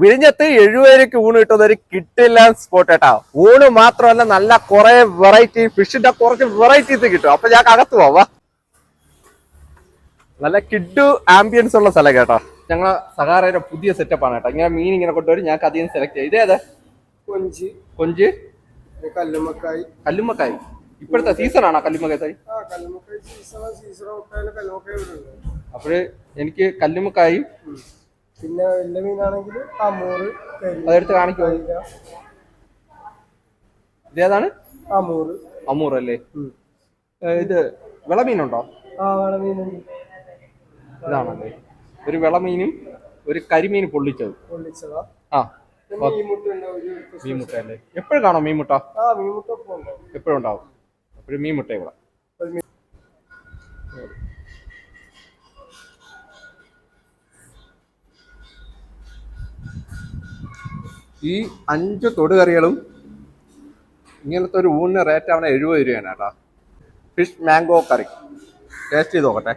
വിഴിഞ്ഞത്ത് എഴുപേരക്ക് ഊണ് കിട്ടുന്ന ഒരു കിട്ടില്ല സ്പോട്ട് കേട്ടാ ഊണ് മാത്രമല്ല നല്ല കുറെ വെറൈറ്റി ഫിഷിന്റെ കുറച്ച് വെറൈറ്റീസ് കിട്ടും. അപ്പൊ ഞാൻ അകത്ത് പോവാ നല്ല കിഡു ആംബിയൻസ് ഉള്ള സ്ഥലം കേട്ടോ. ഞങ്ങളെ സഹാറയുടെ പുതിയ സെറ്റപ്പ് ആണ് കേട്ടോ. ഇങ്ങനെ മീൻ ഇങ്ങനെ കൊണ്ടുവരും. ഞങ്ങൾക്ക് അധികം സെലക്ട് ചെയ്യാം. ഇതേതാ? കൊഞ്ച്. കൊഞ്ച്? കല്ലുമ്മക്കായി. കല്ലുമ്മക്കായി. ഇപ്പോഴത്തെ സീസൺ ആണോ കല്ലുമ്മക്കായി അപ്പോഴ് എനിക്ക് കല്ലുമ്മക്കായി. പിന്നെ വലിയ മീനാണെങ്കിൽ അമൂറ് അതെടുത്ത് കാണിക്കോ? ഇതേതാണ്? അമൂറ്. അമൂർ അല്ലേ ഇത് വിളമീനുണ്ടോ? ആ വിളമീനുണ്ട് ഇതാണല്ലേ. ഒരു വിളമീനും ഒരു കരിമീൻ പൊള്ളിച്ചത്. പൊള്ളിച്ചതാ. ആ മീൻമുട്ട അല്ലേ എപ്പോഴും കാണോ മീൻമുട്ട? എപ്പോഴും ഉണ്ടാവും. എപ്പോഴും ഉണ്ടാവും. അപ്പോഴും മീൻ മുട്ട ഇവിടെ ഈ അഞ്ച് തൊടുകറികളും ഇങ്ങനത്തെ ഒരു ഊണിന് റേറ്റ് ആവണ എഴുപത് രൂപയാണ് കേട്ടോ. ഫിഷ് മാംഗോ കറി ടേസ്റ്റ് ചെയ്ത് നോക്കട്ടെ.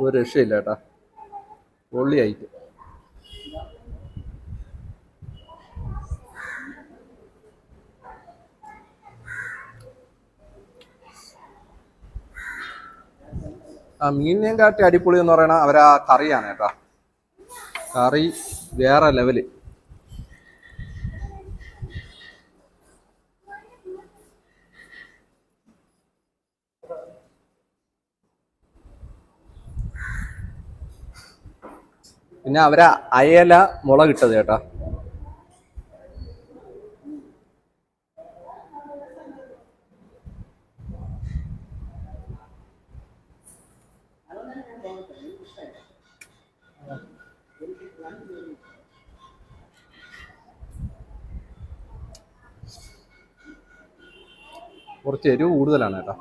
ഒരു രക്ഷയില്ല കേട്ടാ. പൊള്ളിയായിട്ട്. മീനിനെയും കാട്ടി അടിപൊളി എന്ന് പറയണ അവരാ കറിയാണ് കേട്ടോ. കറി വേറെ ലെവൽ പിന്നെ അവരാ അയല മുള കിട്ടത് കേട്ടോ. കുറച്ച് എരിവ് കൂടുതലാണ് കേട്ടോ.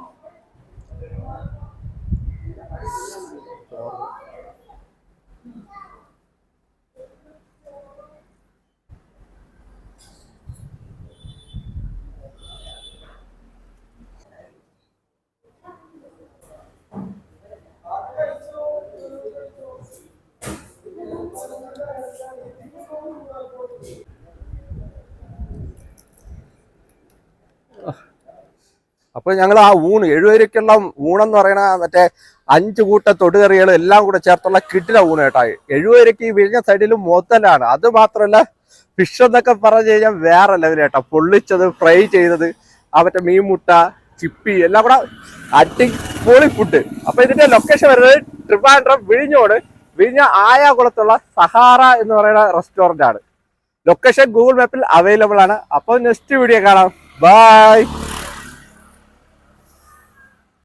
അപ്പൊ ഞങ്ങൾ ആ ഊണ് എഴുപരക്കുള്ള ഊണെന്ന് പറയണ മറ്റേ അഞ്ച് കൂട്ട തൊടുകറികൾ എല്ലാം കൂടെ ചേർത്തുള്ള കിട്ടില ഊണ് കേട്ടോ. എഴുപരക്ക് ഈ വിഴിഞ്ഞ സൈഡിലും മൊത്തലാണ് അത് മാത്രമല്ല ഫിഷ് എന്നൊക്കെ പറഞ്ഞു കഴിഞ്ഞാൽ വേറെ ലെവൽ കേട്ടോ. പൊള്ളിച്ചത് ഫ്രൈ ചെയ്തത് ആ മറ്റേ മീൻമുട്ട ചിപ്പി എല്ലാം കൂടെ അടിപൊളി ഫുഡ് അപ്പൊ ഇതിന്റെ ലൊക്കേഷൻ വരുന്നത് ട്രിവാൻഡ്രം വിഴിഞ്ഞോട്. വിഴിഞ്ഞ ആയാകുളത്തുള്ള സഹാറ എന്ന് പറയുന്ന റെസ്റ്റോറന്റ് ആണ്. ലൊക്കേഷൻ ഗൂഗിൾ മാപ്പിൽ അവൈലബിൾ ആണ്. അപ്പോൾ നെക്സ്റ്റ് വീഡിയോ കാണാം. ബൈ